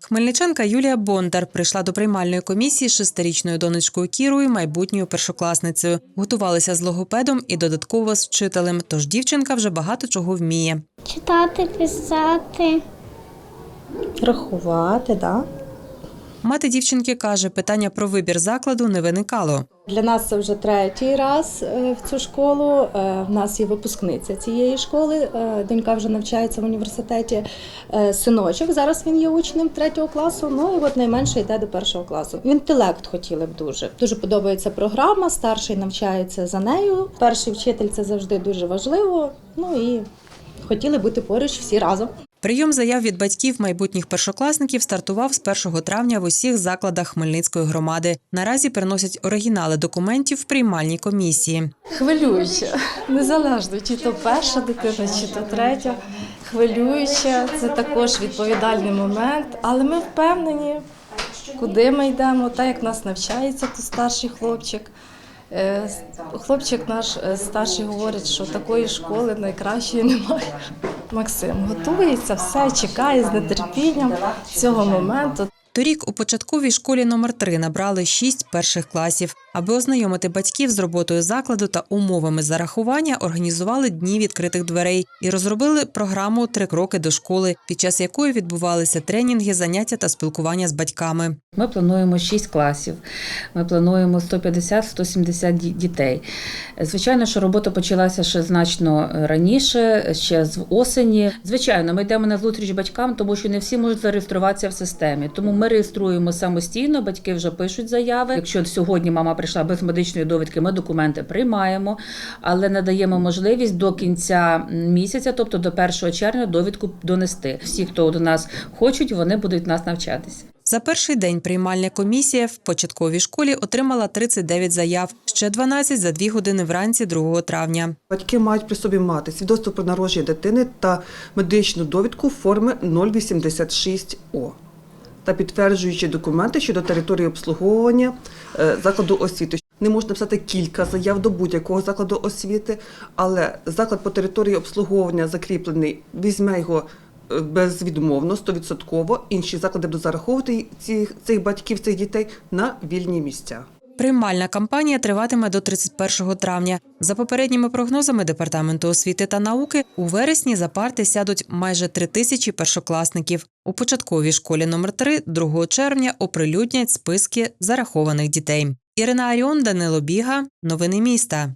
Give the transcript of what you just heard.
Хмельничанка Юлія Бондар прийшла до приймальної комісії з шестирічною донечкою Кірою, майбутньою першокласницею. Готувалися з логопедом і додатково з вчителем. Тож дівчинка вже багато чого вміє. Читати, писати. Рахувати, да. Мати дівчинки каже, питання про вибір закладу не виникало. Для нас це вже третій раз е, в цю школу. Е, В нас є випускниця цієї школи. Е, Донька вже навчається в університеті. Синочок зараз він є учнем третього класу. Ну і от найменше йде до першого класу. Інтелект хотіли б дуже. Дуже подобається програма. Старший навчається за нею. Перший вчитель це завжди дуже важливо. Ну і хотіли бути поруч всі разом. Прийом заяв від батьків майбутніх першокласників стартував з 1 травня в усіх закладах Хмельницької громади. Наразі приносять оригінали документів в приймальній комісії. Хвилююче, незалежно, чи то перша дитина, чи то третя. Хвилююче, це також відповідальний момент, але ми впевнені, куди ми йдемо, так як нас навчається тут старший хлопчик. Е, Хлопчик наш е, старший говорить, що такої школи найкращої немає. Максим готується, все чекає з нетерпінням цього моменту. Торік у початковій школі номер 3 набрали шість перших класів. Аби ознайомити батьків з роботою закладу та умовами зарахування, організували дні відкритих дверей і розробили програму Три кроки до школи, під час якої відбувалися тренінги, заняття та спілкування з батьками. Ми плануємо 6 класів. Ми плануємо 150-170 ді- дітей. Звичайно, що робота почалася ще значно раніше, ще з осені. Звичайно, ми йдемо на зустріч батькам, тому що не всі можуть зареєструватися в системі. Тому ми реєструємо самостійно. Батьки вже пишуть заяви. Якщо сьогодні мама прийшла без медичної довідки, ми документи приймаємо, але надаємо можливість до кінця місяця, тобто до 1 червня, довідку донести. Всі, хто до нас хочуть, вони будуть нас навчатися. За перший день приймальна комісія в початковій школі отримала 39 заяв, ще 12 за дві години вранці 2 травня. Батьки мають при собі мати свідоцтво про народження дитини та медичну довідку форми 086О та підтверджуючі документи щодо території обслуговування е, закладу освіти. Не можна писати кілька заяв до будь-якого закладу освіти, але заклад по території обслуговування закріплений, візьме його е, безвідмовно, 100%. Інші заклади будуть зараховувати цих, цих батьків, цих дітей на вільні місця. Приймальна кампанія триватиме до 31 травня. За попередніми прогнозами департаменту освіти та науки, у вересні за парти сядуть майже три тисячі першокласників. У початковій школі номер 3 2 червня оприлюднять списки зарахованих дітей. Ірина Аріон, Данило Біга. Новини міста.